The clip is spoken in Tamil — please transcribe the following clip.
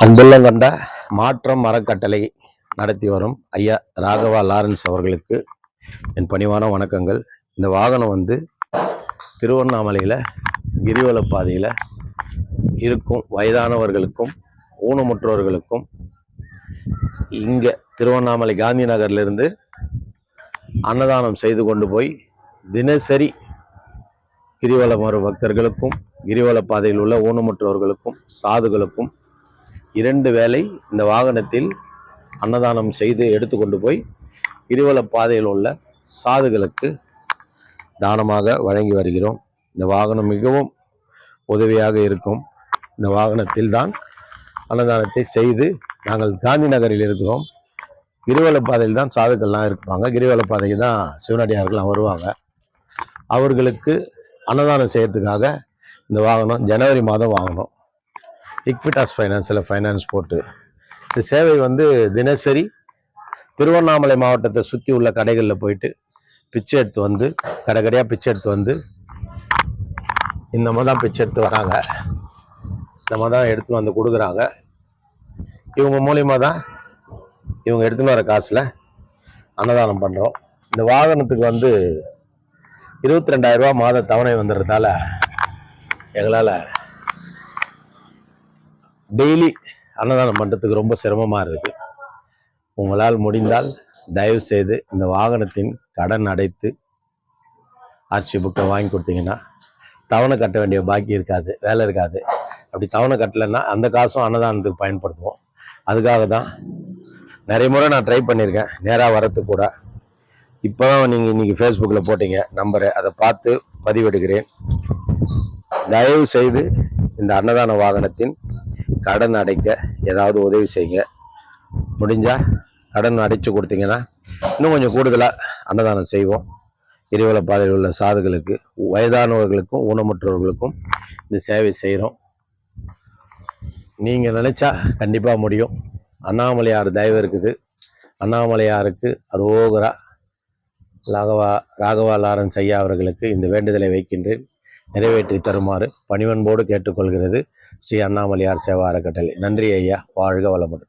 அன்புள்ளம் கொண்ட மாற்றம் அறக்கட்டளை நடத்தி வரும் ஐயா ராகவா லாரன்ஸ் அவர்களுக்கு என் பணிவான வணக்கங்கள். இந்த வாகனம் வந்து திருவண்ணாமலையில் கிரிவல பாதையில் இருக்கும் வயதானவர்களுக்கும் ஊனமுற்றோர்களுக்கும் இங்கே திருவண்ணாமலை காந்தி நகர்லேருந்து அன்னதானம் செய்து கொண்டு போய் தினசரி கிரிவலம் வரும் பக்தர்களுக்கும் கிரிவல பாதையில் உள்ள ஊனமுற்றோர்களுக்கும் சாதுகளுக்கும் இரண்டு வேளை இந்த வாகனத்தில் அன்னதானம் செய்து எடுத்துக்கொண்டு போய் கிரிவல பாதையில் உள்ள சாதுகளுக்கு தானமாக வழங்கி வருகிறோம். இந்த வாகனம் மிகவும் உதவியாக இருக்கும். இந்த வாகனத்தில் தான் அன்னதானத்தை செய்து நாங்கள் காந்தி நகரில் இருக்கிறோம். கிரிவல பாதையில் தான் சாதுக்கள்லாம் இருப்பாங்க. கிரிவல பாதையில் தான் சிவனடியார்கள்லாம் வருவாங்க. அவர்களுக்கு அன்னதானம் செய்யறதுக்காக இந்த வாகனம் ஜனவரி மாதம் வாங்கினோம் இக்விட்டாஸ் ஃபைனான்ஸில் ஃபைனான்ஸ் போட்டு. இந்த சேவை வந்து தினசரி திருவண்ணாமலை மாவட்டத்தை சுற்றி உள்ள கடைகளில் போயிட்டு பிச்சை எடுத்து வந்து கடை கடையாக பிச்சை எடுத்து வந்து இந்த மாதிரி தான் பிச்சை எடுத்து வராங்க. இந்த மாதிரி தான் எடுத்து வந்து கொடுக்குறாங்க. இவங்க மூலியமாக தான் இவங்க எடுத்துன்னு வர காசில் அன்னதானம் பண்ணுறோம் இந்த வாகனத்துக்கு வந்து இருபத்தி ரெண்டாயிரரூபா மாத தவணை வந்துடுறதால எங்களால் டெய்லி அன்னதானம் பண்ணுறதுக்கு ரொம்ப சிரமமாக இருக்குது உங்களால் முடிந்தால் தயவு செய்து இந்த வாகனத்தின் கடன் அடைத்து ஆர்சி புக்கை வாங்கி கொடுத்தீங்கன்னா தவணை கட்ட வேண்டிய பாக்கி இருக்காது வேலை இருக்காது. அப்படி தவணை கட்டலைன்னா அந்த காசும் அன்னதானத்துக்கு பயன்படுத்துவோம். அதுக்காக தான் நிறைய முறை நான் ட்ரை பண்ணியிருக்கேன். நேராக வரத்துக்கு கூட. இப்போ தான் நீங்கள் இன்றைக்கி ஃபேஸ்புக்கில் போட்டீங்க நம்பரை. அதை பார்த்து பதிவெடுக்கிறேன். தயவு செய்து இந்த அன்னதான வாகனத்தின் கடன் அடைக்க ஏதாவது உதவி செய்யுங்க. முடிஞ்சா கடன் அடைச்சு கொடுத்தீங்கன்னா இன்னும் கொஞ்சம் கூடுதலாக அன்னதானம் செய்வோம். கிரிவல பாதையில் உள்ள சாதுகளுக்கு வயதானவர்களுக்கும் ஊனமுற்றவர்களுக்கும் இந்த சேவை செய்கிறோம் நீங்கள் நினச்சா கண்டிப்பாக முடியும். அண்ணாமலையார் தயவு இருக்குது. அண்ணாமலையாருக்கு அரோகரா ராகவா ராகவா லாரன்ஸ் ஐயா அவர்களுக்கு இந்த வேண்டுதலை வைக்கின்றேன். நிறைவேற்றி தருமாறு பணிவன்போடு கேட்டுக்கொள்கிறது. ஸ்ரீ அண்ணாமலையார் சேவா அறக்கட்டளை நன்றி ஐயா. வாழ்க வளமுடன்.